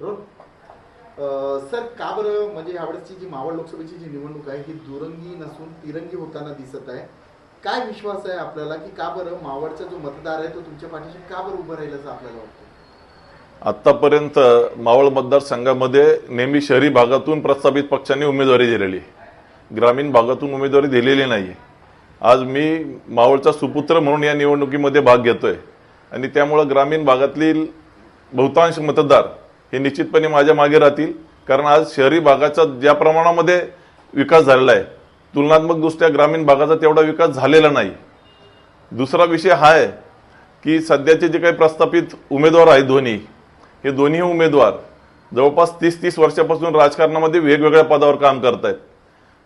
Role sir का बरं म्हणजे यावेळेसची जी मावळ लोकसभेची जी निवडणूक आहे ही दुरंगी नसून तिरंगी होताना दिसत आहे? काय विश्वास आहे आपल्याला की का बरं मावळचा जो मतदार आहे तो तुमच्या पाठीशी का बरं उभं राहील असं आपल्याला वाटतं? आतापर्यंत मावळ मतदारसंघामध्ये नेहमी शहरी भागातून प्रस्थापित पक्षांनी उमेदवारी दिलेली. आहे. ग्रामीण भागातून उमेदवारी दिलेली नाही आज मी मावळचा सुपुत्र म्हणून या निवडणुकीमध्ये भाग घेतोय. आणि त्यामुळं ग्रामीण भागातील बहुतांश मतदार हे निश्चितपणे माझ्या मागे राहतील. कारण आज शहरी भागाचा ज्या प्रमाणामध्ये विकास झालेला आहे तुलनात्मकदृष्ट्या ग्रामीण भागाचा तेवढा विकास झालेला नाही. दुसरा विषय हा आहे की सध्याचे जे काही प्रस्थापित उमेदवार आहेत दोन्ही हे दोन्ही उमेदवार जवळपास तीस तीस वर्षापासून राजकारणामध्ये वेगवेगळ्या पदावर काम करत आहेत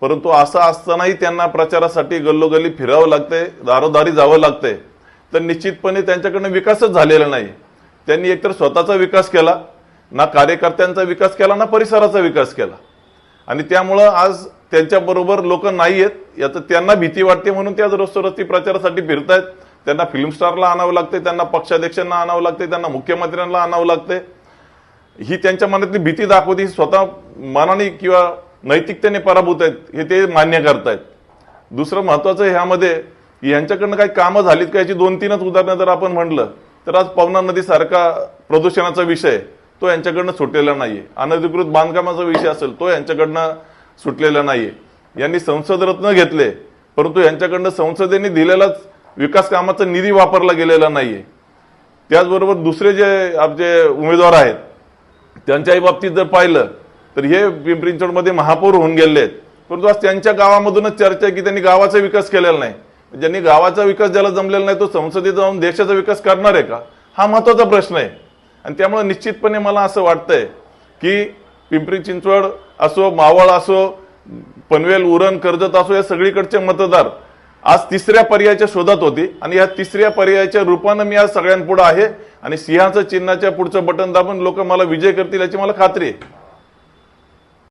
परंतु असं असतानाही त्यांना प्रचारासाठी गल्लोगल्ली फिरावं लागतंय दारोदारी जावं लागतंय. तर निश्चितपणे त्यांच्याकडनं विकासच झालेला नाही. त्यांनी एकतर स्वतःचा विकास केला ना कार्यकर्त्यांचा विकास केला ना परिसराचा विकास केला. आणि त्यामुळं आज त्यांच्याबरोबर लोक नाही आहेत याचं त्यांना भीती वाटते म्हणून ते आज प्रचारासाठी फिरतायत. त्यांना फिल्म स्टारला आणावं लागतंय त्यांना पक्षाध्यक्षांना आणावं लागतंय त्यांना मुख्यमंत्र्यांना आणावं लागतंय. ही त्यांच्या मनातली भीती दाखवते ही स्वतः मनाने किंवा नैतिकतेने पराभूत आहेत हे ते मान्य करतायत. दुसरं महत्वाचं ह्यामध्ये यांच्याकडनं काही कामं झालीत का? याची दोन तीनच उदाहरणं जर आपण म्हणलं तर आज पवना नदीसारखा प्रदूषणाचा विषय तो यांच्याकडनं सुटलेला नाहीये. अनधिकृत बांधकामाचा विषय असेल तो यांच्याकडनं सुटलेला नाहीये. यांनी संसद रत्न घेतले परंतु यांच्याकडनं संसदेने दिलेलाच विकास कामाचा निधी वापरला गेलेला नाहीये. त्याचबरोबर दुसरे जे आपले उमेदवार आहेत त्यांच्याही बाबतीत जर पाहिलं तर हे पिंपरी चिंचवडमध्ये महापौर होऊन गेले आहेत. परंतु आज त्यांच्या गावामधूनच चर्चा आहे की त्यांनी गावाचा विकास केलेला नाही. ज्यांनी गावाचा विकास ज्याला जमलेला नाही तो संसदेत जाऊन देशाचा विकास करणार आहे का? हा महत्त्वाचा प्रश्न आहे. आणि त्यामुळे निश्चितपणे मला असं वाटतंय की पिंपरी चिंचवड असो मावळ असो पनवेल उरण कर्जत असो या सगळीकडचे मतदार आज तिसऱ्या पर्यायाच्या शोधात होती. आणि या तिसऱ्या पर्यायाच्या रूपानं मी आज सगळ्यांपुढे आहे. आणि सिंहाचं चिन्हाच्या पुढचं बटन दाबून लोक मला विजय करतील याची मला खात्री आहे.